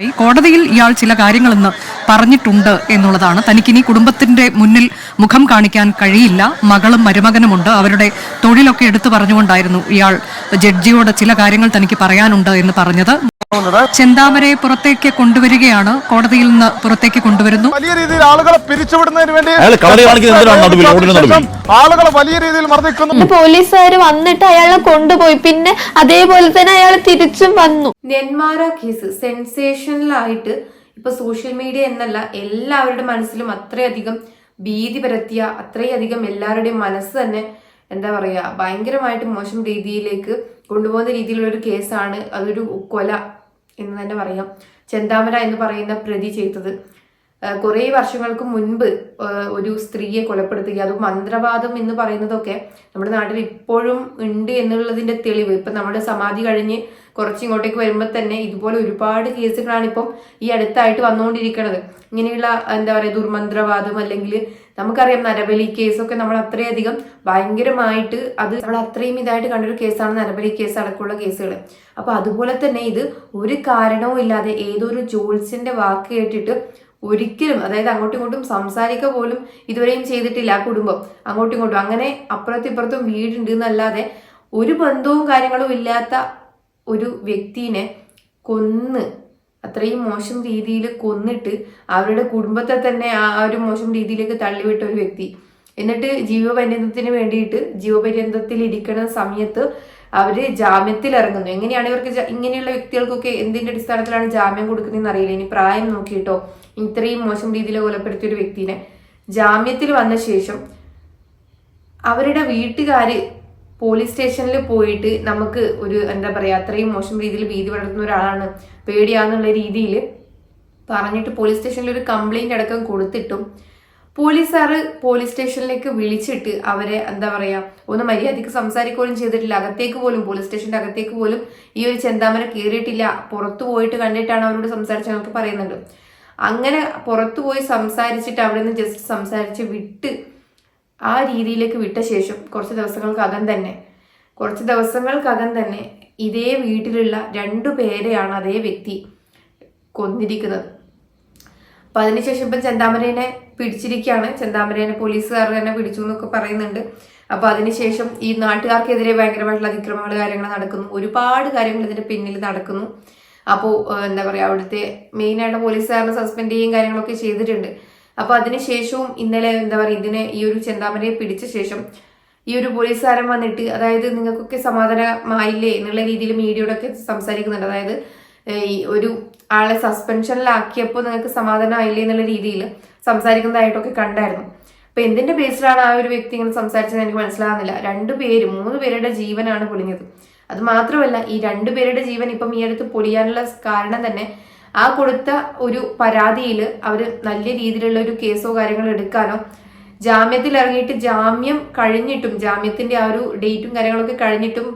ഈ കോടതിയിൽ ഇയാൾ ചില കാര്യങ്ങളെന്ന് പറഞ്ഞിട്ടുണ്ട് എന്നുള്ളതാണ്. തനിക്കിനി കുടുംബത്തിന്റെ മുന്നിൽ മുഖം കാണിക്കാൻ കഴിയില്ല. മകളും മരുമകനുമുണ്ട്. അവരുടെ തൊഴിലൊക്കെ എടുത്തു പറഞ്ഞുകൊണ്ടായിരുന്നു ഇയാൾ ജഡ്ജിയോട് ചില കാര്യങ്ങൾ തനിക്ക് പറയാനുണ്ട് എന്ന് പറഞ്ഞത്. ചെന്താമരയെ പുറത്തേക്ക് കൊണ്ടുവരികയാണ്. കോടതിയിൽ നിന്ന് പുറത്തേക്ക് കൊണ്ടുവരുന്നു. വലിയ രീതിയിൽ ആളുകളെ പിരിച്ചുവിടുന്നതിന് വേണ്ടി? ആളുകളെ വലിയ രീതിയിൽ മർദ്ദിക്കുന്നു. പോലീസുകാർ വന്നിട്ട് അയാളെ കൊണ്ടുപോയി. പിന്നെ അതേപോലെ തന്നെ അയാൾ തിരിച്ചും വന്നു. നെന്മാറ കേസ് സെൻസേഷനിലായിട്ട് ഇപ്പൊ സോഷ്യൽ മീഡിയ എന്നല്ല എല്ലാവരുടെ മനസ്സിലും അത്രയധികം ഭീതി പരത്തിയ അത്രയധികം എല്ലാവരുടെയും മനസ്സ് തന്നെ എന്താ പറയാ ഭയങ്കരമായിട്ട് മോശം രീതിയിലേക്ക് കൊണ്ടുപോകുന്ന രീതിയിലുള്ള ഒരു കേസാണ്. അതൊരു കൊല. എന്ന് തന്നെ പറയാം. ചെന്താമര എന്ന് പറയുന്ന പ്രതി ചെയ്തത്. കുറേ വർഷങ്ങൾക്ക് മുൻപ് ഒരു സ്ത്രീയെ കൊലപ്പെടുത്തുക അത് മന്ത്രവാദം എന്ന് പറയുന്നതൊക്കെ നമ്മുടെ നാട്ടിൽ ഇപ്പോഴും ഉണ്ട് എന്നുള്ളതിന്റെ തെളിവ്. ഇപ്പൊ നമ്മുടെ സമാധി കഴിഞ്ഞ് കുറച്ചിങ്ങോട്ടേക്ക് വരുമ്പോൾ തന്നെ ഇതുപോലെ ഒരുപാട് കേസുകളാണ് ഇപ്പം ഈ അടുത്തായിട്ട് വന്നുകൊണ്ടിരിക്കുന്നത് ഇങ്ങനെയുള്ള എന്താ പറയുക ദുർമന്ത്രവാദം അല്ലെങ്കിൽ നമുക്കറിയാം നരബലി കേസൊക്കെ നമ്മൾ അത്രയധികം ഭയങ്കരമായിട്ട് അത് നമ്മൾ അത്രയും ഇതായിട്ട് കണ്ടൊരു കേസാണ് നരബലി കേസ് അടക്കമുള്ള കേസുകൾ അപ്പോൾ അതുപോലെ തന്നെ ഇത് ഒരു കാരണവും ഇല്ലാതെ ഏതൊരു ജോൾസിന്റെ വാക്ക് കേട്ടിട്ട് ഒരിക്കലും അതായത് അങ്ങോട്ടും ഇങ്ങോട്ടും സംസാരിക്കുക പോലും ഇതുവരെയും ചെയ്തിട്ടില്ല ആ കുടുംബം. അങ്ങോട്ടും ഇങ്ങോട്ടും. അങ്ങനെ അപ്പുറത്തും ഇപ്പുറത്തും വീടുണ്ട് എന്നല്ലാതെ ഒരു ബന്ധവും കാര്യങ്ങളും ഇല്ലാത്ത ഒരു വ്യക്തിനെ കൊന്ന് അത്രയും മോശം രീതിയിൽ കൊന്നിട്ട് അവരുടെ കുടുംബത്തെ തന്നെ ആ ഒരു മോശം രീതിയിലേക്ക് തള്ളിവിട്ട ഒരു വ്യക്തി. എന്നിട്ട് ജീവപര്യന്തത്തിന് വേണ്ടിയിട്ട് ജീവപര്യന്തത്തിൽ ഇരിക്കുന്ന സമയത്ത് അവർ ജാമ്യത്തിൽ ഇറങ്ങുന്നു. എങ്ങനെയാണ് ഇവർക്ക് ഇങ്ങനെയുള്ള വ്യക്തികൾക്കൊക്കെ എന്തിന്റെ അടിസ്ഥാനത്തിലാണ് ജാമ്യം കൊടുക്കുന്നതെന്ന് അറിയില്ല. ഇനി പ്രായം നോക്കിയിട്ടോ ഇത്രയും മോശം രീതിയിൽ കൊലപ്പെടുത്തിയ ഒരു വ്യക്തിനെ. ജാമ്യത്തിൽ വന്ന ശേഷം അവരുടെ വീട്ടുകാര് പോലീസ് സ്റ്റേഷനിൽ പോയിട്ട് നമുക്ക് ഒരു എന്താ പറയുക അത്രയും മോശം രീതിയിൽ ഭീതി വളർത്തുന്ന ഒരാളാണ് പേടിയാന്നുള്ള രീതിയിൽ പറഞ്ഞിട്ട് പോലീസ് സ്റ്റേഷനിൽ ഒരു കംപ്ലൈന്റ് അടക്കം കൊടുത്തിട്ടും പോലീസുകാർ പോലീസ് സ്റ്റേഷനിലേക്ക് വിളിച്ചിട്ട് അവരെ എന്താ പറയുക ഒന്ന് മര്യാദയ്ക്ക് സംസാരിക്കുകയും ചെയ്തിട്ടില്ല. അകത്തേക്ക് പോലും പോലീസ് സ്റ്റേഷന്റെ അകത്തേക്ക് പോലും ഈ ഒരു ചെന്താമര കയറിയിട്ടില്ല. പുറത്തു പോയിട്ട് കണ്ടിട്ടാണ് അവരോട് സംസാരിച്ചതെന്നൊക്കെ പറയുന്നുണ്ട്. അങ്ങനെ പുറത്തു പോയി സംസാരിച്ചിട്ട് അവിടെ നിന്ന് ജസ്റ്റ് സംസാരിച്ച് വിട്ട് ആ രീതിയിലേക്ക് വിട്ട ശേഷം കുറച്ച് ദിവസങ്ങൾക്കകം തന്നെ കുറച്ച് ദിവസങ്ങൾക്കകം തന്നെ ഇതേ വീട്ടിലുള്ള രണ്ടു പേരെയാണ് അതേ വ്യക്തി കൊന്നിരിക്കുന്നത്. അപ്പൊ അതിനുശേഷം ഇപ്പം ചെന്താമരേനെ പിടിച്ചിരിക്കുകയാണ്. ചെന്താമരേനെ പോലീസുകാർ തന്നെ പിടിച്ചു എന്നൊക്കെ പറയുന്നുണ്ട്. അപ്പൊ അതിനുശേഷം ഈ നാട്ടുകാർക്കെതിരെ ഭയങ്കരമായിട്ടുള്ള അതിക്രമങ്ങൾ കാര്യങ്ങൾ നടക്കുന്നു. ഒരുപാട് കാര്യങ്ങൾ ഇതിന്റെ പിന്നിൽ നടക്കുന്നു. അപ്പോൾ എന്താ പറയാ അവിടുത്തെ മെയിനായിട്ട് പോലീസുകാരനെ സസ്പെൻഡ് ചെയ്യുകയും കാര്യങ്ങളൊക്കെ ചെയ്തിട്ടുണ്ട്. അപ്പൊ അതിനുശേഷവും ഇന്നലെ എന്താ പറയുക ഇതിനെ ഈ ഒരു ചെന്താമരയെ പിടിച്ച ശേഷം ഈ ഒരു പോലീസുകാരൻ വന്നിട്ട് അതായത് നിങ്ങൾക്കൊക്കെ സമാധാനമായില്ലേ എന്നുള്ള രീതിയിൽ മീഡിയയോടൊക്കെ സംസാരിക്കുന്നുണ്ട്. അതായത് ഈ ഒരു ആളെ സസ്പെൻഷനിലാക്കിയപ്പോൾ നിങ്ങൾക്ക് സമാധാനമായില്ലേ എന്നുള്ള രീതിയിൽ സംസാരിക്കുന്നതായിട്ടൊക്കെ കണ്ടായിരുന്നു. അപ്പൊ എന്തിന്റെ ബേസിലാണ് ആ ഒരു വ്യക്തി ഇങ്ങനെ സംസാരിച്ചത് എനിക്ക് മനസ്സിലാകുന്നില്ല. രണ്ടു പേര് മൂന്ന് പേരുടെ ജീവനാണ് പൊളിഞ്ഞത്. അത് മാത്രമല്ല ഈ രണ്ടു പേരുടെ ജീവൻ ഇപ്പം ഈ അടുത്ത് പൊളിയാനുള്ള കാരണം തന്നെ ആ കൊടുത്ത ഒരു പരാതിയിൽ അവർ നല്ല രീതിയിലുള്ള ഒരു കേസോ കാര്യങ്ങളോ എടുക്കാനോ ജാമ്യത്തിൽ ഇറങ്ങിയിട്ട് ജാമ്യം കഴിഞ്ഞിട്ടും ജാമ്യത്തിന്റെ ആ ഒരു ഡേറ്റും കാര്യങ്ങളൊക്കെ കഴിഞ്ഞിട്ടും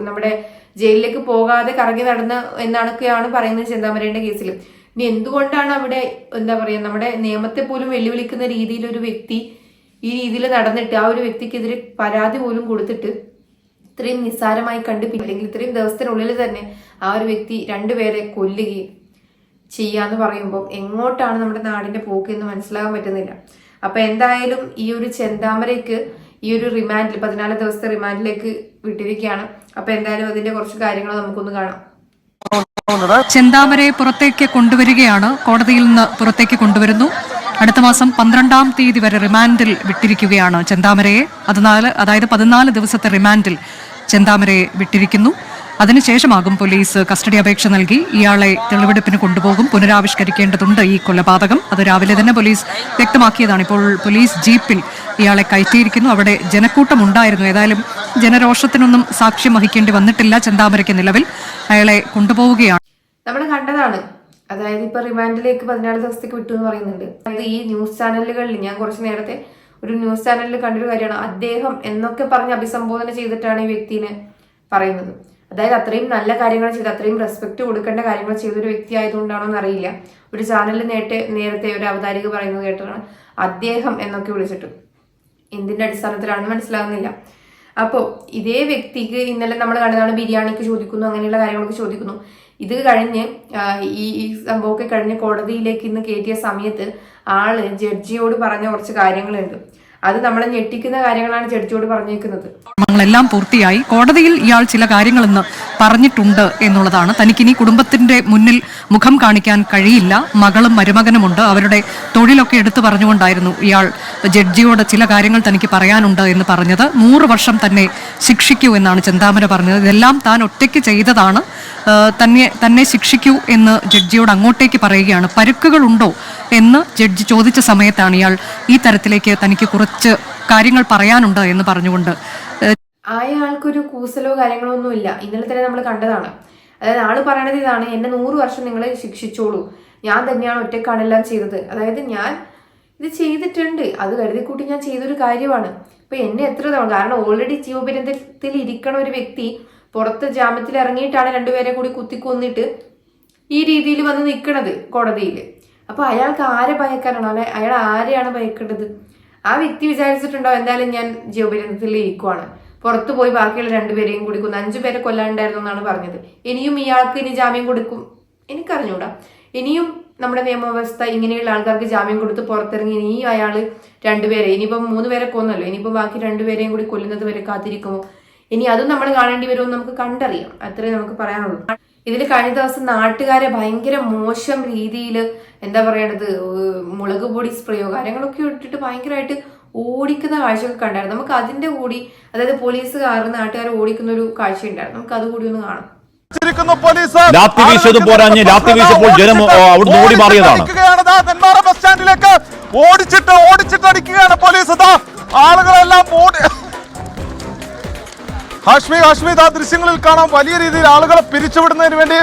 നമ്മുടെ ജയിലിലേക്ക് പോകാതെ കറങ്ങി നടന്ന എന്നാണൊക്കെയാണ് പറയുന്നത് ചെന്താമരയുടെ കേസിൽ ഇനി എന്തുകൊണ്ടാണ് അവിടെ എന്താ പറയാ നമ്മുടെ നിയമത്തെ പോലും വെല്ലുവിളിക്കുന്ന രീതിയിൽ ഒരു വ്യക്തി ഈ രീതിയിൽ നടന്നിട്ട് ആ ഒരു വ്യക്തിക്കെതിരെ പരാതി പോലും കൊടുത്തിട്ട് ഇത്രയും നിസ്സാരമായി കണ്ട് അല്ലെങ്കിൽ ഇത്രയും ദിവസത്തിനുള്ളിൽ തന്നെ ആ ഒരു വ്യക്തി രണ്ടുപേരെ കൊല്ലുകയും ചെയ്യാന്ന് പറയുമ്പോൾ എങ്ങോട്ടാണ് നമ്മുടെ നാടിന്റെ പോക്ക് എന്ന് മനസ്സിലാകാൻ പറ്റുന്നില്ല. അപ്പൊ എന്തായാലും ഈ ഒരു ചെന്താമരയ്ക്ക് ഈ ഒരു റിമാൻഡിൽ പതിനാല് ദിവസത്തെ റിമാൻഡിലേക്ക് വിട്ടിരിക്കുകയാണ്. അപ്പൊ എന്തായാലും അതിന്റെ കുറച്ച് കാര്യങ്ങൾ നമുക്കൊന്ന് കാണാം. ചെന്താമരയെ പുറത്തേക്ക് കൊണ്ടുവരികയാണ്. കോടതിയിൽ നിന്ന് പുറത്തേക്ക് കൊണ്ടുവരുന്നു. അടുത്ത മാസം പന്ത്രണ്ടാം തീയതി വരെ റിമാൻഡിൽ വിട്ടിരിക്കുകയാണ് ചെന്താമരയെ. അതിനാല് അതായത് പതിനാല് ദിവസത്തെ റിമാൻഡിൽ ചെന്താമരയെ വിട്ടിരിക്കുന്നു. അതിനുശേഷമാകും പോലീസ് കസ്റ്റഡി അപേക്ഷ നൽകി. ഇയാളെ തെളിവെടുപ്പിന് കൊണ്ടുപോകും. പുനരാവിഷ്കരിക്കേണ്ടതുണ്ട് ഈ കൊലപാതകം. അത് രാവിലെ തന്നെ പോലീസ് വ്യക്തമാക്കിയതാണ്. ഇപ്പോൾ പോലീസ് ജീപ്പിൽ ഇയാളെ കയറ്റിയിരിക്കുന്നു. അവിടെ ജനക്കൂട്ടം ഉണ്ടായിരുന്നു ഏതായാലും ജനരോഷത്തിനൊന്നും സാക്ഷ്യം വഹിക്കേണ്ടി വന്നിട്ടില്ല. ചെന്താമരയ്ക്ക് നിലവിൽ അയാളെ കൊണ്ടുപോവുകയാണ്. നമ്മൾ കണ്ടതാണ്. അതായത് ഇപ്പൊ റിമാൻഡിലേക്ക് പതിനാല് ദിവസത്തേക്ക് വിട്ടു എന്ന് പറയുന്നുണ്ട്. അതായത് ഈ ന്യൂസ് ചാനലുകളിൽ ഞാൻ കുറച്ച് നേരത്തെ ഒരു ന്യൂസ് ചാനലിൽ കണ്ടൊരു കാര്യമാണ്. അദ്ദേഹം എന്നൊക്കെ പറഞ്ഞ് അഭിസംബോധന ചെയ്തിട്ടാണ് ഈ വ്യക്തിനെ പറയുന്നത്. അതായത് അത്രയും നല്ല കാര്യങ്ങൾ ചെയ്ത് അത്രയും റെസ്പെക്ട് കൊടുക്കേണ്ട കാര്യങ്ങൾ ചെയ്ത ഒരു വ്യക്തി ആയതുകൊണ്ടാണോ എന്നറിയില്ല. ഒരു ചാനലിൽ നേരത്തെ നേരത്തെ ഒരു അവതാരിക പറയുന്നത് കേട്ടതാണ് അദ്ദേഹം എന്നൊക്കെ വിളിച്ചിട്ട്. എന്തിന്റെ അടിസ്ഥാനത്തിലാണെന്ന് മനസ്സിലാകുന്നില്ല അപ്പോൾ ഇതേ വ്യക്തിക്ക് ഇന്നലെ നമ്മൾ കണ്ടതാണ് ബിരിയാണിക്ക് ചോദിക്കുന്നു അങ്ങനെയുള്ള കാര്യങ്ങളൊക്കെ ചോദിക്കുന്നു. ഇത് കഴിഞ്ഞ് ഈ ഈ സംഭവമൊക്കെ കഴിഞ്ഞ് കോടതിയിലേക്ക് ഇന്ന് കയറ്റിയ സമയത്ത് ആൾ ജഡ്ജിയോട് പറഞ്ഞ കുറച്ച് കാര്യങ്ങളുണ്ട്. അത് നമ്മളെ ഞെട്ടിക്കുന്ന കാര്യങ്ങളാണ് ചെടിച്ചോട് പറഞ്ഞേക്കുന്നത്. ശ്രമങ്ങളെല്ലാം പൂർത്തിയായി. കോടതിയിൽ ഇയാൾ ചില കാര്യങ്ങളെന്ന് പറഞ്ഞിട്ടുണ്ട് എന്നുള്ളതാണ്. തനിക്കിനി കുടുംബത്തിന്റെ മുന്നിൽ മുഖം കാണിക്കാൻ കഴിയില്ല. മകളും മരുമകനുമുണ്ട്. അവരുടെ തൊഴിലൊക്കെ എടുത്തു പറഞ്ഞുകൊണ്ടായിരുന്നു ഇയാൾ ജഡ്ജിയോട് ചില കാര്യങ്ങൾ തനിക്ക് പറയാനുണ്ട് എന്ന് പറഞ്ഞത്. നൂറ് വർഷം തന്നെ ശിക്ഷിക്കൂ എന്നാണ് ചെന്താമര പറഞ്ഞത്. ഇതെല്ലാം താൻ ഒറ്റയ്ക്ക് ചെയ്തതാണ്. തന്നെ തന്നെ ശിക്ഷിക്കൂ എന്ന് ജഡ്ജിയോട് അങ്ങോട്ടേക്ക് പറയുകയാണ്. പരുക്കുകളുണ്ടോ എന്ന് ജഡ്ജി ചോദിച്ച സമയത്താണ് ഇയാൾ ഈ തരത്തിലേക്ക് തനിക്ക് കുറച്ച് കാര്യങ്ങൾ പറയാനുണ്ട് എന്ന് പറഞ്ഞുകൊണ്ട് അയാൾക്കൊരു കൂസലോ കാര്യങ്ങളോ ഒന്നും ഇല്ല. ഇന്നലെ തന്നെ നമ്മൾ കണ്ടതാണ്. അതായത് ആൾ പറയണത് ഇതാണ് എന്നെ നൂറ് വർഷം നിങ്ങൾ ശിക്ഷിച്ചോളൂ. ഞാൻ തന്നെയാണ് ഒറ്റക്കാണെല്ലാം ചെയ്തത്. അതായത് ഞാൻ ഇത് ചെയ്തിട്ടുണ്ട്. അത് കരുതി കൂട്ടി ഞാൻ ചെയ്തൊരു കാര്യമാണ്. ഇപ്പൊ എന്നെ എത്ര തവണ കാരണം ഓൾറെഡി ജീവപര്യന്തത്തിൽ ഇരിക്കണ ഒരു വ്യക്തി പുറത്ത് ജാമ്യത്തിൽ ഇറങ്ങിയിട്ടാണ് രണ്ടുപേരെ കൂടി കുത്തിക്കൊന്നിട്ട് ഈ രീതിയിൽ വന്ന് നിൽക്കണത് കോടതിയിൽ അപ്പൊ അയാൾക്ക് ആരെ ഭയക്കാനാണ്? അല്ലെ? അയാൾ ആരെയാണ് ഭയക്കേണ്ടത്? ആ വ്യക്തി വിചാരിച്ചിട്ടുണ്ടോ എന്തായാലും ഞാൻ ജീവപര്യന്തത്തിൽ ഇരിക്കുവാണ്. പുറത്തു പോയി ബാക്കിയുള്ള രണ്ടുപേരെയും കൂടി കൊന്നു അഞ്ചു പേരെ കൊല്ലാണ്ടായിരുന്നു എന്നാണ് പറഞ്ഞത്. ഇനിയും ഇയാൾക്ക് ഇനി ജാമ്യം കൊടുക്കും? എനിക്കറിഞ്ഞൂടാ. ഇനിയും നമ്മുടെ നിയമവ്യവസ്ഥ ഇങ്ങനെയുള്ള ആൾക്കാർക്ക് ജാമ്യം കൊടുത്ത് പുറത്തിറങ്ങി ഇനിയും അയാൾ രണ്ടുപേരെ ഇനിയിപ്പം മൂന്ന് പേരെ കൊന്നല്ലോ. ഇനിയിപ്പം ബാക്കി രണ്ടുപേരെയും കൂടി കൊല്ലുന്നത് വരെ കാത്തിരിക്കുമോ? ഇനി അതും നമ്മൾ കാണേണ്ടി വരുമോ നമുക്ക് കണ്ടറിയാം. അത്രേ നമുക്ക് പറയാനുള്ളൂ. ഇതിൽ കഴിഞ്ഞ ദിവസം നാട്ടുകാരെ ഭയങ്കര മോശം രീതിയിൽ എന്താ പറയണത് മുളക് പൊടി സ്പ്രേയോ കാര്യങ്ങളൊക്കെ ഇട്ടിട്ട് ഭയങ്കരമായിട്ട് ഓടിക്കുന്ന കാഴ്ചയൊക്കെ കണ്ടായിരുന്നു. നമുക്ക് അതിന്റെ കൂടി അതായത് പോലീസ് പോലീസുകാർ നാട്ടുകാർ ഓടിക്കുന്ന ഒരു കാഴ്ച ഉണ്ടായിരുന്നു നമുക്ക് അതുകൂടി ഒന്ന് കാണാം ലാത്തി വീശത് പോരാഞ്ഞ് രാത്രി വീശപ്പോൾ ജനം, അവിടുന്ന് ഓടി മാറിയതാണ്. ബസ് സ്റ്റാൻഡിലേക്ക് ഓടിച്ചിട്ട് ഓടിച്ചിട്ട് അടിക്കുകയാണ് പോലീസ്. ദാ ആളുകളെല്ലാം ഓടി ഹാഷ്മി ഹാഷ്മി ആ ദൃശ്യങ്ങളിൽ കാണാം വലിയ രീതിയിൽ ആളുകളെ പിരിച്ചുവിടുന്നതിന് വേണ്ടി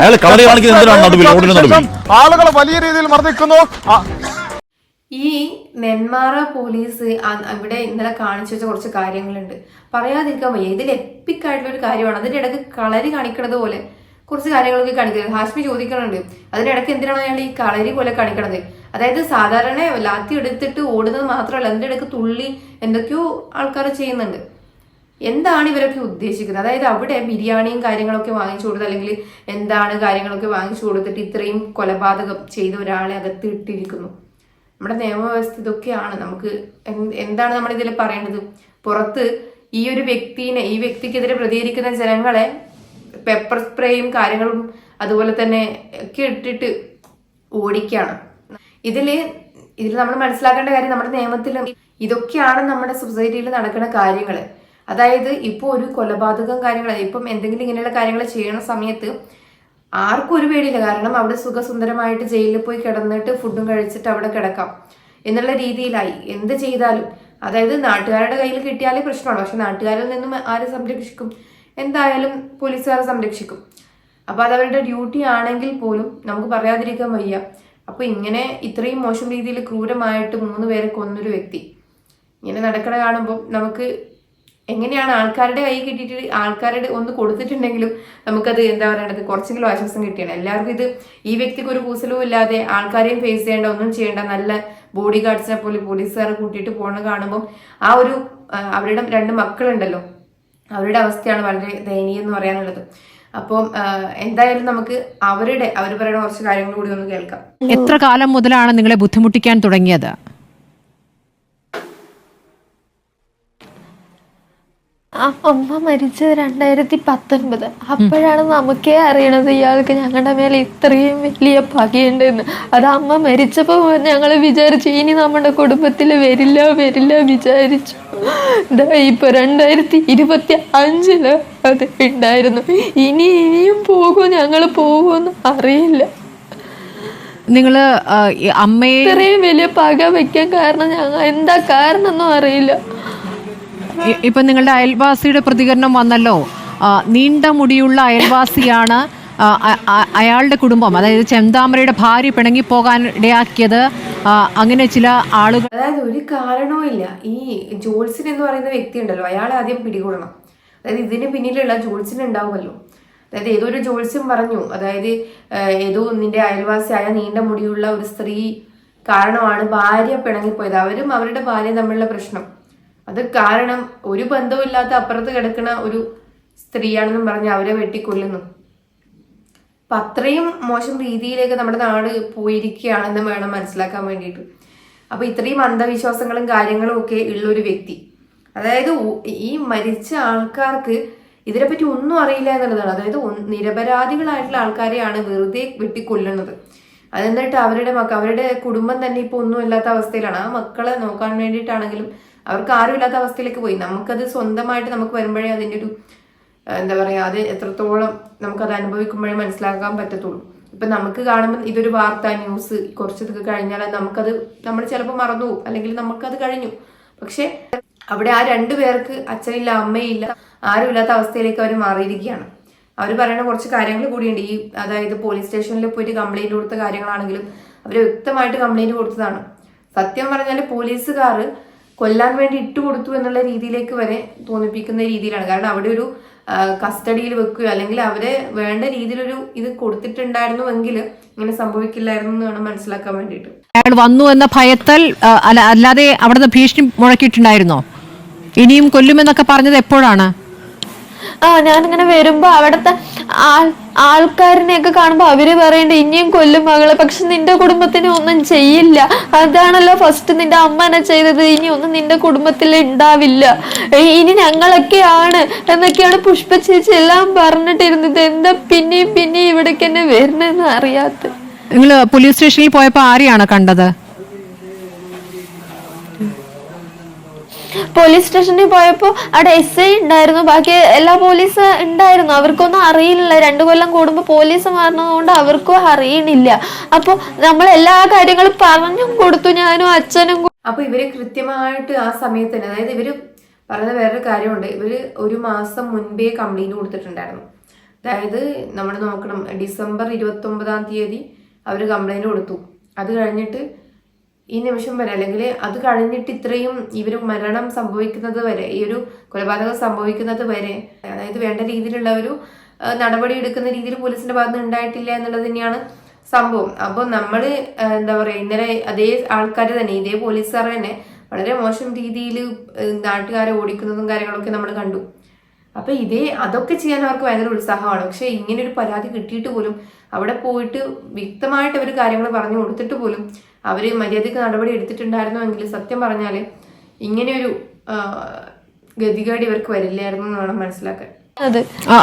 ആളുകളെ വലിയ രീതിയിൽ മർദ്ദിക്കുന്നു. ഈ നെന്മാറ പോലീസ് ഇവിടെ ഇന്നലെ കാണിച്ചു വെച്ച കുറച്ച് കാര്യങ്ങളുണ്ട്. പറയാതിരിക്കാൻ വയ്യ. ഇതിൽ എപ്പിക് ആയിട്ടുള്ള ഒരു കാര്യമാണ്. അതിന്റെ ഇടയ്ക്ക് കളരി കാണിക്കണത് പോലെ കുറച്ച് കാര്യങ്ങളൊക്കെ കാണിക്കുന്നത് ഹാഷ്മി ചോദിക്കണുണ്ട് അതിനിടയ്ക്ക് എന്തിനാണ് അയാൾ ഈ കളരി പോലെ കാണിക്കണത്? അതായത് സാധാരണ ലാത്തി എടുത്തിട്ട് ഓടുന്നത് മാത്രമല്ല അതിന്റെ ഇടയ്ക്ക് തുള്ളി എന്തൊക്കെയോ ആൾക്കാർ ചെയ്യുന്നുണ്ട്. എന്താണ് ഇവരൊക്കെ ഉദ്ദേശിക്കുന്നത്? അതായത് അവിടെ ബിരിയാണിയും കാര്യങ്ങളൊക്കെ വാങ്ങിച്ചു കൊടുത്ത് അല്ലെങ്കിൽ എന്താണ് കാര്യങ്ങളൊക്കെ വാങ്ങിച്ചു കൊടുത്തിട്ട് ഇത്രയും കൊലപാതകം ചെയ്ത ഒരാളെ അകത്ത് ഇട്ടിരിക്കുന്നു. നമ്മുടെ നിയമവ്യവസ്ഥ ഇതൊക്കെയാണ്. നമുക്ക് എന്താണ് നമ്മൾ ഇതിൽ പറയേണ്ടത്? പുറത്ത് ഈ ഒരു വ്യക്തിനെ ഈ വ്യക്തിക്കെതിരെ പ്രതികരിക്കുന്ന ജനങ്ങളെ പെപ്പർ സ്പ്രേയും കാര്യങ്ങളും അതുപോലെ തന്നെ ഒക്കെ ഇട്ടിട്ട് ഓടിക്കുകയാണ് ഇതിൽ ഇതിൽ നമ്മൾ മനസ്സിലാക്കേണ്ട കാര്യം നമ്മുടെ നിയമത്തിലും ഇതൊക്കെയാണ് നമ്മുടെ സൊസൈറ്റിയിൽ നടക്കുന്ന കാര്യങ്ങൾ. അതായത് ഇപ്പോൾ ഒരു കൊലപാതകം കാര്യങ്ങൾ ഇപ്പം എന്തെങ്കിലും ഇങ്ങനെയുള്ള കാര്യങ്ങൾ ചെയ്യണ സമയത്ത് ആർക്കും ഒരു പേടിയില്ല. കാരണം അവിടെ സുഖസുന്ദരമായിട്ട് ജയിലിൽ പോയി കിടന്നിട്ട് ഫുഡും കഴിച്ചിട്ട് അവിടെ കിടക്കാം. എന്നുള്ള രീതിയിലായി. എന്ത് ചെയ്താലും. അതായത് നാട്ടുകാരുടെ കയ്യിൽ കിട്ടിയാലേ പ്രശ്നമാണ് പക്ഷെ നാട്ടുകാരിൽ നിന്നും ആര് സംരക്ഷിക്കും? എന്തായാലും പോലീസുകാരെ സംരക്ഷിക്കും. അപ്പൊ അത് അവരുടെ ഡ്യൂട്ടി ആണെങ്കിൽ പോലും നമുക്ക് പറയാതിരിക്കാൻ വയ്യ. അപ്പോൾ ഇങ്ങനെ ഇത്രയും മോശം രീതിയിൽ ക്രൂരമായിട്ട് മൂന്ന് പേരെ കൊന്നൊരു വ്യക്തി. ഇങ്ങനെ നടക്കണ കാണുമ്പോൾ നമുക്ക് എങ്ങനെയാണ് ആൾക്കാരുടെ കൈ കിട്ടിയിട്ട് ആൾക്കാരുടെ ഒന്ന് കൊടുത്തിട്ടുണ്ടെങ്കിലും നമുക്കത് എന്താ പറയണത് കുറച്ചെങ്കിലും ആശ്വാസം കിട്ടിയാണ്. എല്ലാവർക്കും ഇത് ഈ വ്യക്തിക്ക് ഒരു കൂസലും ഇല്ലാതെ ആൾക്കാരെയും ഫേസ് ചെയ്യേണ്ട ഒന്നും ചെയ്യേണ്ട നല്ല ബോഡി ഗാർഡ്സിനെ പോലെ പോലീസുകാർ കൂട്ടിയിട്ട് പോണ കാണുമ്പോൾ ആ ഒരു അവരുടെ രണ്ട് മക്കളുണ്ടല്ലോ. അവരുടെ അവസ്ഥയാണ് വളരെ ദയനീയം എന്ന് പറയാനുള്ളത്. അപ്പം എന്തായാലും നമുക്ക് അവരുടെ അവർ പറയുന്ന കുറച്ച് കാര്യങ്ങൾ കൂടി ഒന്ന് കേൾക്കാം. എത്ര കാലം മുതലാണ് നിങ്ങളെ ബുദ്ധിമുട്ടിക്കാൻ തുടങ്ങിയത്? ആ അമ്മ മരിച്ചത് രണ്ടായിരത്തി പത്തൊൻപത് അപ്പോഴാണ് നമുക്കേ അറിയണത് ഇയാൾക്ക് ഞങ്ങളുടെ മേലെ ഇത്രയും വലിയ പകയുണ്ടെന്ന്. അത് അമ്മ മരിച്ചപ്പോൾ ഞങ്ങൾ വിചാരിച്ചു ഇനി നമ്മുടെ കുടുംബത്തിൽ വരില്ല വരില്ല വിചാരിച്ചു. ഇപ്പൊ രണ്ടായിരത്തി ഇരുപത്തി അഞ്ചിൽ അത് ഉണ്ടായിരുന്നു ഇനി ഇനിയും പോകും ഞങ്ങൾ പോകുമെന്ന് അറിയില്ല. നിങ്ങൾ അമ്മയെ ഇത്രയും വലിയ പക വെക്കാൻ കാരണം ഞങ്ങൾ എന്താ കാരണം ഒന്നും അറിയില്ല. ഇപ്പൊ നിങ്ങളുടെ അയൽവാസിയുടെ പ്രതികരണം വന്നല്ലോ. നീണ്ട മുടിയുള്ള അയൽവാസിയാണ് അയാളുടെ കുടുംബം. അതായത് ചെന്താമരയുടെ ഭാര്യ പിണങ്ങി പോകാൻ ഇടയാക്കിയത് അങ്ങനെ ചില ആളുകൾ അതായത് ഒരു കാരണവും ഇല്ല ഈ ജോൾസിൻ എന്ന് പറയുന്ന വ്യക്തി ഉണ്ടല്ലോ അയാൾ ആദ്യം പിടികൂടണം. അതായത് ഇതിന് പിന്നിലുള്ള ജോൾസിൻ ഉണ്ടാവുമല്ലോ. അതായത് ഏതോ ഒരു ജോത്സ്യം പറഞ്ഞു അതായത് ഏതോ നിന്റെ അയൽവാസിയായ നീണ്ട മുടിയുള്ള ഒരു സ്ത്രീ കാരണമാണ് ഭാര്യ പിണങ്ങിപ്പോയത്. അവരും അവരുടെ ഭാര്യ തമ്മിലുള്ള പ്രശ്നം. അത് കാരണം ഒരു ബന്ധവുമില്ലാത്ത അപ്പുറത്ത് കിടക്കുന്ന ഒരു സ്ത്രീയാണെന്നും പറഞ്ഞ് അവരെ വെട്ടിക്കൊല്ലുന്നു. അപ്പൊ അത്രയും മോശം രീതിയിലേക്ക് നമ്മുടെ നാട് പോയിരിക്കുകയാണെന്ന് വേണം മനസ്സിലാക്കാൻ വേണ്ടിയിട്ട്. അപ്പൊ ഇത്രയും അന്ധവിശ്വാസങ്ങളും കാര്യങ്ങളും ഒക്കെ ഉള്ളൊരു വ്യക്തി. അതായത് ഈ മരിച്ച ആൾക്കാർക്ക് ഇതിനെപ്പറ്റി ഒന്നും അറിയില്ല എന്നുള്ളതാണ്. അതായത് നിരപരാധികളായിട്ടുള്ള ആൾക്കാരെയാണ് വെറുതെ വെട്ടിക്കൊല്ലുന്നത്. അതെന്നിട്ട് അവരുടെ മക്ക അവരുടെ കുടുംബം തന്നെ ഇപ്പൊ ഒന്നും ഇല്ലാത്ത അവസ്ഥയിലാണ്. ആ മക്കളെ നോക്കാൻ വേണ്ടിയിട്ടാണെങ്കിലും അവർക്ക് ആരുമില്ലാത്ത അവസ്ഥയിലേക്ക് പോയി. നമുക്കത് സ്വന്തമായിട്ട് നമുക്ക് വരുമ്പോഴേ അതിന്റെ ഒരു എന്താ പറയുക അത് എത്രത്തോളം നമുക്കത് അനുഭവിക്കുമ്പോഴേ മനസ്സിലാക്കാൻ പറ്റത്തുള്ളൂ. ഇപ്പം നമുക്ക് കാണുമ്പോൾ ഇതൊരു വാർത്ത ന്യൂസ് കുറച്ചതൊക്കെ കഴിഞ്ഞാൽ നമുക്കത് നമ്മൾ ചിലപ്പോൾ മറന്നു പോകും. അല്ലെങ്കിൽ നമുക്കത് കഴിഞ്ഞു. പക്ഷേ അവിടെ ആ രണ്ടു പേർക്ക് അച്ഛനില്ല അമ്മയില്ല ആരുമില്ലാത്ത അവസ്ഥയിലേക്ക് അവർ മാറിയിരിക്കുകയാണ്. അവർ പറയുന്ന കുറച്ച് കാര്യങ്ങൾ കൂടിയുണ്ട്. ഈ അതായത് പോലീസ് സ്റ്റേഷനിൽ പോയിട്ട് കംപ്ലൈന്റ് കൊടുത്ത കാര്യങ്ങളാണെങ്കിലും അവർ വ്യക്തമായിട്ട് കംപ്ലൈന്റ് കൊടുത്തതാണ്. സത്യം പറഞ്ഞാൽ പോലീസുകാർ കൊല്ലാൻ വേണ്ടി ഇട്ടുകൊടുത്തു എന്നുള്ള രീതിയിലേക്ക് വരെ തോന്നിപ്പിക്കുന്ന രീതിയിലാണ്. കാരണം അവിടെ ഒരു കസ്റ്റഡിയിൽ വെക്കുകയോ അല്ലെങ്കിൽ അവരെ വേണ്ട രീതിയിലൊരു ഇത് കൊടുത്തിട്ടുണ്ടായിരുന്നുവെങ്കിൽ ഇങ്ങനെ സംഭവിക്കില്ലായിരുന്നു എന്ന് വേണം മനസ്സിലാക്കാൻ വേണ്ടിയിട്ട്. അയാൾ വന്നു എന്ന ഭയത്താൽ അല്ലാതെ അവിടുന്ന് ഭീഷണി മുഴക്കിയിട്ടുണ്ടായിരുന്നോ? ഇനിയും കൊല്ലുമെന്നൊക്കെ പറഞ്ഞത് എപ്പോഴാണ്? ആ ഞാനിങ്ങനെ വരുമ്പോ അവിടുത്തെ ആൾ ആൾക്കാരിനെയൊക്കെ കാണുമ്പോ അവർ പറയണ്ട ഇനിയും കൊല്ലും മകളെ പക്ഷെ നിന്റെ കുടുംബത്തിന് ഒന്നും ചെയ്യില്ല. അതാണല്ലോ ഫസ്റ്റ് നിന്റെ അമ്മനെ ചെയ്തത്. ഇനി ഒന്നും നിന്റെ കുടുംബത്തിൽ ഉണ്ടാവില്ല ഇനി ഞങ്ങളൊക്കെയാണ് എന്നൊക്കെയാണ് പുഷ്പ ചേച്ചി എല്ലാം പറഞ്ഞിട്ടിരുന്നത്. എന്താ പിന്നെയും പിന്നെയും ഇവിടേക്ക് തന്നെ വരണെന്ന് അറിയാത്ത നിങ്ങൾ പോലീസ് സ്റ്റേഷനിൽ പോയപ്പോൾ ആരെയാണ് കണ്ടത്? പോലീസ് സ്റ്റേഷനിൽ പോയപ്പോ അവിടെ എസ് ഐ ഉണ്ടായിരുന്നു. ബാക്കി എല്ലാ പോലീസ് ഉണ്ടായിരുന്നു. അവർക്കൊന്നും അറിയില്ല. രണ്ടു കൊല്ലം കൂടുമ്പോ പോലീസ് മാറുന്നതുകൊണ്ട് അവർക്കും അറിയണില്ല. അപ്പൊ നമ്മൾ എല്ലാ കാര്യങ്ങളും പറഞ്ഞും കൊടുത്തു. ഞാനും അച്ഛനും അപ്പോൾ അപ്പൊ ഇവർ കൃത്യമായിട്ട് ആ സമയത്ത് തന്നെ അതായത് ഇവർ പറയുന്ന വേറൊരു കാര്യമുണ്ട്. ഇവർ ഒരു മാസം മുൻപേ കംപ്ലൈന്റ് കൊടുത്തിട്ടുണ്ടായിരുന്നു. അതായത് നമ്മൾ നോക്കണം ഡിസംബർ ഇരുപത്തി ഒമ്പതാം തീയതി അവർ കംപ്ലൈന്റ് കൊടുത്തു. അത് കഴിഞ്ഞിട്ട് ഈ നിമിഷം വരെ അല്ലെങ്കിൽ അത് കഴിഞ്ഞിട്ട് ഇത്രയും ഇവർ മരണം സംഭവിക്കുന്നത് വരെ ഈ ഒരു കൊലപാതകം സംഭവിക്കുന്നത് വരെ അതായത് വേണ്ട രീതിയിലുള്ള ഒരു നടപടി എടുക്കുന്ന രീതിയിൽ പോലീസിന്റെ ഭാഗത്ത് ഉണ്ടായിട്ടില്ല എന്നുള്ളത് തന്നെയാണ് സംഭവം. അപ്പോൾ നമ്മൾ എന്താ പറയാ ഇന്നലെ അതേ ആൾക്കാർ തന്നെ ഇതേ പോലീസുകാർ തന്നെ വളരെ മോശം രീതിയിൽ നാട്ടുകാരെ ഓടിക്കുന്നതും കാര്യങ്ങളൊക്കെ നമ്മൾ കണ്ടു. അപ്പൊ ഇതേ അതൊക്കെ ചെയ്യാൻ അവർക്ക് ഭയങ്കര ഉത്സാഹമാണ്. പക്ഷെ ഇങ്ങനെ ഒരു പരാതി കിട്ടിയിട്ട് പോലും അവിടെ പോയിട്ട് വ്യക്തമായിട്ട് അവർ കാര്യങ്ങൾ പറഞ്ഞു കൊടുത്തിട്ട് പോലും അവർ മര്യാദയ്ക്ക് നടപടി എടുത്തിട്ടുണ്ടായിരുന്നുവെങ്കിൽ സത്യം പറഞ്ഞാൽ ഇങ്ങനെയൊരു ഗതികേട് ഇവർക്ക് വരില്ലായിരുന്നു എന്ന് വേണം മനസ്സിലാക്കാൻ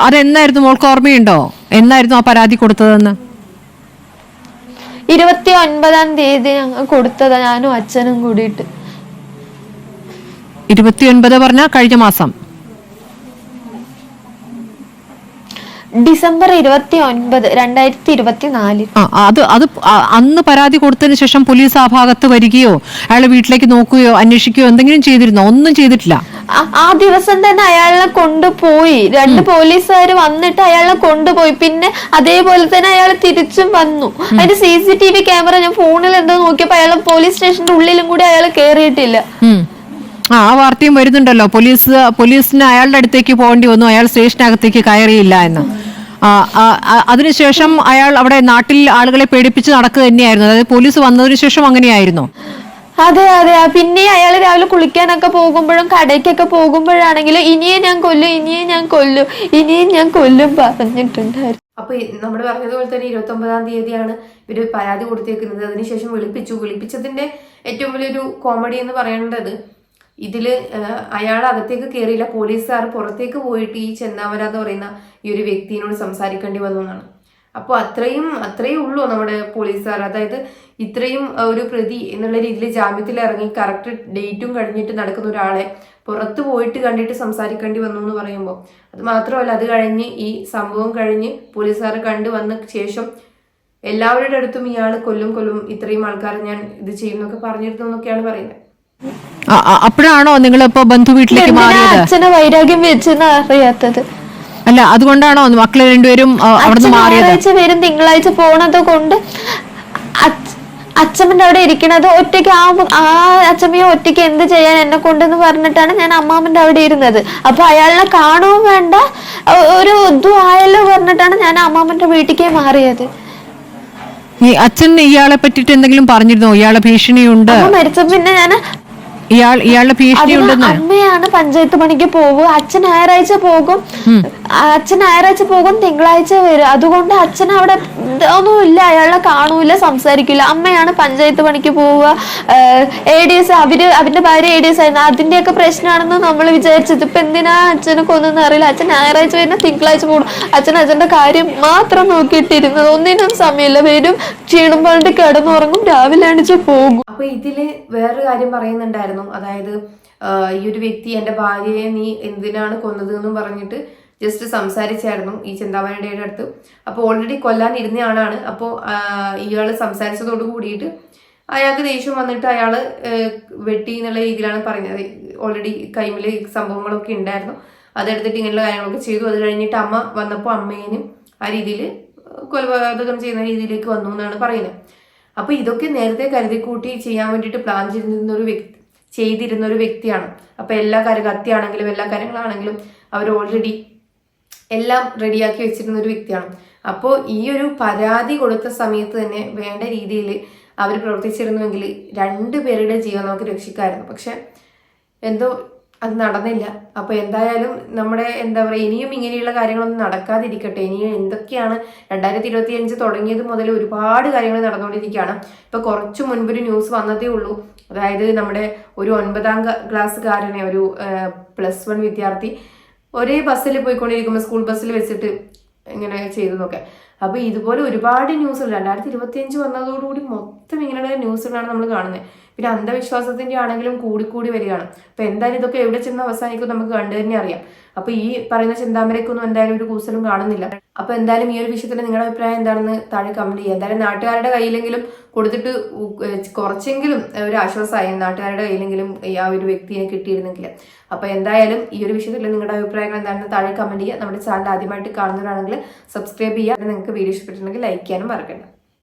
അതെന്നായിരുന്നു മോൾക്ക് ഓർമ്മയുണ്ടോ? എന്നായിരുന്നു ആ പരാതി കൊടുത്തതെന്ന്? ഇരുപത്തി ഒൻപതാം തീയതി ഞങ്ങൾ കൊടുത്തതാ ഞാനും അച്ഛനും കൂടിയിട്ട്. ഇരുപത്തിയൊൻപത് പറഞ്ഞ കഴിഞ്ഞ മാസം? ഡിസംബർ ഇരുപത്തി ഒൻപത് രണ്ടായിരത്തി ഇരുപത്തി നാല് ആ അത് അത് അന്ന് പരാതി കൊടുത്തതിന് ശേഷം പോലീസ് ആ ഭാഗത്ത് വരികയോ അയാളെ വീട്ടിലേക്ക് നോക്കുകയോ അന്വേഷിക്കുകയോ എന്തെങ്കിലും ചെയ്തിരുന്നോ? ഒന്നും ചെയ്തിട്ടില്ല. ആ- ദിവസം തന്നെ അയാളെ കൊണ്ടുപോയി. രണ്ട് പോലീസുകാർ വന്നിട്ട് അയാളെ കൊണ്ടുപോയി. പിന്നെ അതേപോലെ തന്നെ അയാൾ തിരിച്ചും വന്നു. അതിന്റെ C C T V camera ഞാൻ ഫോണിൽ എന്തോ നോക്കിയപ്പോ അയാൾ പോലീസ് സ്റ്റേഷന്റെ ഉള്ളിലും കൂടി അയാൾ കേറിയിട്ടില്ല. ആ ആ വാർത്തയും വരുന്നുണ്ടല്ലോ. പോലീസ് പോലീസിന് അയാളുടെ അടുത്തേക്ക് പോകേണ്ടി വന്നു. അയാൾ സ്റ്റേഷനകത്തേക്ക് കയറിയില്ല എന്ന്. അതിനുശേഷം അയാൾ അവിടെ നാട്ടിൽ ആളുകളെ പേടിപ്പിച്ച് നടക്കുക തന്നെയായിരുന്നു. അതായത് പോലീസ് വന്നതിന് ശേഷം അങ്ങനെയായിരുന്നു. അതെ അതെ. പിന്നെ അയാൾ രാവിലെ കുളിക്കാനൊക്കെ പോകുമ്പോഴും കടയ്ക്കൊക്കെ പോകുമ്പോഴാണെങ്കിലും ഇനിയും ഞാൻ കൊല്ലും ഇനിയും ഞാൻ കൊല്ലും ഇനിയും ഞാൻ കൊല്ലും പറഞ്ഞിട്ടുണ്ടായിരുന്നു. അപ്പൊ നമ്മൾ പറഞ്ഞതുപോലെ തന്നെ ഇരുപത്തി ഒമ്പതാം തീയതിയാണ് ഇവർ പരാതി കൊടുത്തേക്കുന്നത്. അതിനുശേഷം വിളിപ്പിച്ചു. വിളിപ്പിച്ചതിന്റെ ഏറ്റവും വലിയൊരു കോമഡി എന്ന് പറയേണ്ടത് ഇതിൽ അയാൾ അകത്തേക്ക് കയറിയില്ല പോലീസുകാർ പുറത്തേക്ക് പോയിട്ട് ഈ ചെന്നാമര എന്ന് പറയുന്ന ഈ ഒരു വ്യക്തിയോട് സംസാരിക്കേണ്ടി വന്നു എന്നാണ്. അപ്പോൾ അത്രയും അത്രയേ ഉള്ളൂ നമ്മുടെ പോലീസുകാർ. അതായത് ഇത്രയും ഒരു പ്രതി എന്നുള്ള രീതിയിൽ ജാമ്യത്തിൽ ഇറങ്ങി കറക്റ്റ് ഡേറ്റും കഴിഞ്ഞിട്ട് നടക്കുന്ന ഒരാളെ പുറത്ത് പോയിട്ട് കണ്ടിട്ട് സംസാരിക്കേണ്ടി വന്നു എന്ന് പറയുമ്പോൾ അത് മാത്രമല്ല അത് കഴിഞ്ഞ് ഈ സംഭവം കഴിഞ്ഞ് പോലീസുകാർ കണ്ടു വന്ന ശേഷം എല്ലാവരുടെ അടുത്തും ഇയാൾ കൊല്ലും കൊല്ലും ഇത്രയും ആൾക്കാർ ഞാൻ ഇത് ചെയ്യുന്നൊക്കെ പറഞ്ഞിരുന്നു എന്നൊക്കെയാണ് പറയുന്നത്. അപ്പോഴാണോ നിങ്ങൾ ഇപ്പൊ ബന്ധു വീട്ടിലേക്ക് മാറിയത്? അച്ഛനെ വൈരാഗ്യം വെച്ചെന്ന് അറിയാത്തത്. അല്ല അതുകൊണ്ടാണോ മക്കളെ രണ്ടുപേരും അവിടുന്ന് മാറിയത്? വരും തിങ്കളാഴ്ച പോണത് കൊണ്ട് അച്ഛ- അച്ഛമ്മന്റെ അവിടെ ഇരിക്കണത് ഒറ്റയ്ക്ക് ആ ആ അച്ഛമ്മയെ ഒറ്റയ്ക്ക് എന്ത് ചെയ്യാൻ എന്നെ കൊണ്ടെന്ന് പറഞ്ഞിട്ടാണ് ഞാൻ അമ്മാമ്മന്റെ അവിടെ ഇരുന്നത്. അപ്പൊ അയാളെ കാണുകയും വേണ്ട ഒരു ഇതും ആയല്ലോ പറഞ്ഞിട്ടാണ് ഞാൻ അമ്മാമ്മന്റെ വീട്ടിലേക്ക് മാറിയത്. ഈ അച്ഛൻ ഇയാളെ പറ്റിട്ട് എന്തെങ്കിലും പറഞ്ഞിരുന്നോ? ഇയാളെ ഭീഷണിയുണ്ട്. മരിച്ച പിന്നെ ഞാൻ ഇയാൾ ഇയാളുടെ ഭീഷണി ഉണ്ടെന്ന്. അമ്മയാണ് പഞ്ചായത്ത് പണിക്ക് പോകും അച്ഛൻ ഞായറാഴ്ച പോകും. അച്ഛൻ ഞായറാഴ്ച പോകും തിങ്കളാഴ്ച വരും. അതുകൊണ്ട് അച്ഛൻ അവിടെ ഒന്നുമില്ല അയാളെ കാണൂല സംസാരിക്കില്ല അമ്മയാണ് പഞ്ചായത്ത് പണിക്ക് പോവുക. എ ഡി എസ് അവർ അവന്റെ ഭാര്യ എ ഡി എസ് ആയിരുന്നു. അതിന്റെയൊക്കെ പ്രശ്നമാണെന്ന് നമ്മൾ വിചാരിച്ചത്. ഇപ്പൊ എന്തിനാ അച്ഛനെ കൊന്നെന്ന് അറിയില്ല. അച്ഛൻ ഞായറാഴ്ച വരുന്ന തിങ്കളാഴ്ച പോകും. അച്ഛൻ അച്ഛന്റെ കാര്യം മാത്രം നോക്കിയിട്ടിരുന്നത് ഒന്നിനും സമയമില്ല. വരും ക്ഷീണം പറഞ്ഞിട്ട് കിടന്നുറങ്ങും രാവിലെ അണിച്ച് പോകും. അപ്പൊ ഇതിൽ വേറൊരു കാര്യം പറയുന്നുണ്ടായിരുന്നു. അതായത് ഈ ഒരു വ്യക്തി എന്റെ ഭാര്യയെ നീ എന്തിനാണ് കൊന്നത് എന്നും പറഞ്ഞിട്ട് ജസ്റ്റ് സംസാരിച്ചായിരുന്നു ഈ ചിന്താമണിയുടെ അടുത്ത്. അപ്പോൾ ഓൾറെഡി കൊല്ലാൻ ഇരുന്ന ആളാണ് അപ്പോൾ ഇയാൾ സംസാരിച്ചതോട് കൂടിയിട്ട് അയാൾക്ക് ദേഷ്യം വന്നിട്ട് അയാൾ വെട്ടി എന്നുള്ള രീതിയിലാണ് പറഞ്ഞത്. ഓൾറെഡി കൈമിൽ സംഭവങ്ങളൊക്കെ ഉണ്ടായിരുന്നു. അതെടുത്തിട്ട് ഇങ്ങനെയുള്ള കാര്യങ്ങളൊക്കെ ചെയ്തു. അത് കഴിഞ്ഞിട്ട് അമ്മ വന്നപ്പോൾ അമ്മേനും ആ രീതിയിൽ കൊലപാതകം ചെയ്യുന്ന രീതിയിലേക്ക് വന്നു എന്നാണ് പറയുന്നത്. അപ്പോൾ ഇതൊക്കെ നേരത്തെ കരുതി കൂട്ടി ചെയ്യാൻ വേണ്ടിയിട്ട് പ്ലാൻ ചെയ്തിരുന്ന ഒരു വ്യക്തി ചെയ്തിരുന്ന ഒരു വ്യക്തിയാണ്. അപ്പൊ എല്ലാ കാര്യം കത്തിയാണെങ്കിലും എല്ലാ കാര്യങ്ങളാണെങ്കിലും അവർ ഓൾറെഡി എല്ലാം റെഡിയാക്കി വെച്ചിരുന്ന ഒരു വ്യക്തിയാണ്. അപ്പോൾ ഈ ഒരു പരാതി കൊടുത്ത സമയത്ത് തന്നെ വേണ്ട രീതിയിൽ അവർ പ്രവർത്തിച്ചിരുന്നുവെങ്കിൽ രണ്ടു പേരുടെ ജീവൻ നമുക്ക് രക്ഷിക്കാമായിരുന്നു. പക്ഷെ എന്തോ അത് നടന്നില്ല. അപ്പോൾ എന്തായാലും നമ്മുടെ എന്താ പറയുക ഇനിയും ഇങ്ങനെയുള്ള കാര്യങ്ങളൊന്നും നടക്കാതിരിക്കട്ടെ. ഇനിയും എന്തൊക്കെയാണ് രണ്ടായിരത്തി ഇരുപത്തി അഞ്ച് തുടങ്ങിയത് മുതൽ ഒരുപാട് കാര്യങ്ങൾ നടന്നുകൊണ്ടിരിക്കുകയാണ്. ഇപ്പൊ കുറച്ചു മുൻപൊരു ന്യൂസ് വന്നതേ ഉള്ളൂ. അതായത് നമ്മുടെ ഒരു ഒൻപതാം ക്ലാസ്സുകാരനെ ഒരു പ്ലസ് വൺ വിദ്യാർത്ഥി ഒരേ ബസ്സിൽ പോയിക്കൊണ്ടിരിക്കുമ്പോൾ സ്കൂൾ ബസ്സിൽ വെച്ചിട്ട് ഇങ്ങനെ ചെയ്തതൊക്കെ. അപ്പോൾ ഇതുപോലെ ഒരുപാട് ന്യൂസുകൾ രണ്ടായിരത്തി ഇരുപത്തി അഞ്ച് വന്നതോടുകൂടി മൊത്തം ഇങ്ങനെയുള്ള ന്യൂസുകളാണ് നമ്മൾ കാണുന്നത്. പിന്നെ അന്ധവിശ്വാസത്തിന്റെ ആണെങ്കിലും കൂടിക്കൂടി വരികയാണ്. അപ്പൊ എന്തായാലും ഇതൊക്കെ എവിടെ ചെന്ന് അവസാനിക്കും നമുക്ക് കണ്ടു തന്നെ അറിയാം. അപ്പൊ ഈ പറയുന്ന ചിന്താമരക്കൊന്നും എന്തായാലും ഒരു കൂസലും കാണുന്നില്ല. അപ്പൊ എന്തായാലും ഈ ഒരു വിഷയത്തിൽ നിങ്ങളുടെ അഭിപ്രായം എന്താണെന്ന് താഴെ കമന്റ് ചെയ്യുക. എന്തായാലും നാട്ടുകാരുടെ കയ്യിലെങ്കിലും കൊടുത്തിട്ട് കുറച്ചെങ്കിലും ഒരു ആശ്വാസമായി നാട്ടുകാരുടെ കയ്യിലെങ്കിലും ആ ഒരു വ്യക്തിയെ കിട്ടിയിരുന്നെങ്കിൽ. അപ്പൊ എന്തായാലും ഈ ഒരു വിഷയത്തിൽ നിങ്ങളുടെ അഭിപ്രായങ്ങൾ എന്താണെന്ന് താഴെ കമന്റ് ചെയ്യുക. നമ്മുടെ ചാനൽ ആദ്യമായിട്ട് കാണുന്നവരാണെങ്കിൽ സബ്സ്ക്രൈബ് ചെയ്യുക. നിങ്ങൾക്ക് വീഡിയോ ഇഷ്ടപ്പെട്ടിട്ടുണ്ടെങ്കിൽ ലൈക്ക് ചെയ്യാനും മറക്കണ്ട.